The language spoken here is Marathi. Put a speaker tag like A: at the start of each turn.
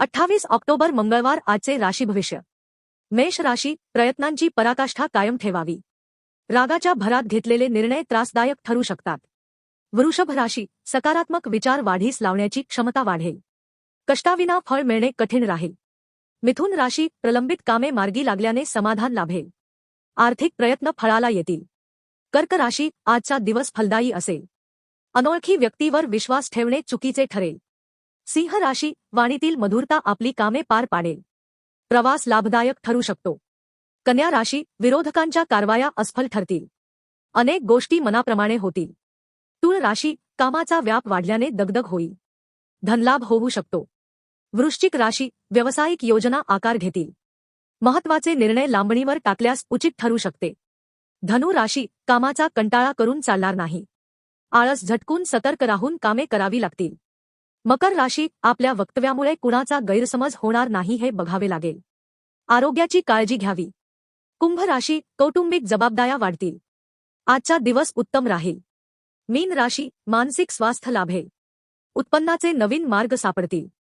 A: अठ्ठावीस ऑक्टोबर मंगळवार आजचे राशी भविष्य. मेष राशी प्रयत्नांची पराकाष्ठा कायम ठेवावी. रागाच्या भरात घेतलेले निर्णय त्रासदायक ठरू शकतात. वृषभ राशी सकारात्मक विचार वाढीस लावण्याची क्षमता वाढेल. कष्टाविना फळ मिळणे कठीण राहील. मिथुन राशी प्रलंबित कामे मार्गी लागल्याने समाधान लाभेल. आर्थिक प्रयत्न फळाला येतील. कर्क राशी आजचा दिवस फलदायी असेल. अनोळखी व्यक्तीवर विश्वास ठेवणे चुकीचे ठरेल. सिंह राशी वाणीतील मधुरता आपली कामे पार पाडेल. प्रवास लाभदायक ठरू शकतो. कन्या राशी विरोधकांच्या कारवाया अस्फल ठरतील. अनेक गोष्टी मनाप्रमाणे होतील. तुळ राशी कामाचा व्याप वाढल्याने दगदग होईल. धनलाभ होऊ शकतो. वृश्चिक राशी व्यावसायिक योजना आकार घेतील. महत्त्वाचे निर्णय लांबणीवर टाकल्यास उचित ठरू शकते. धनु राशी कामाचा कंटाळा करून चालणार नाही. आळस झटकून सतर्क राहून कामे करावी लागतील. मकर राशी आपल्या वक्तव्यामुळे कुणाचा गैरसमज होणार नाही हे बघावे लागेल. आरोग्याची काळजी घ्यावी. कुंभ राशी कौटुंबिक जबाबदाऱ्या वाढतील. आजचा दिवस उत्तम राहील. मीन राशी मानसिक स्वास्थ्य लाभेल. उत्पन्नाचे नवीन मार्ग सापडतील.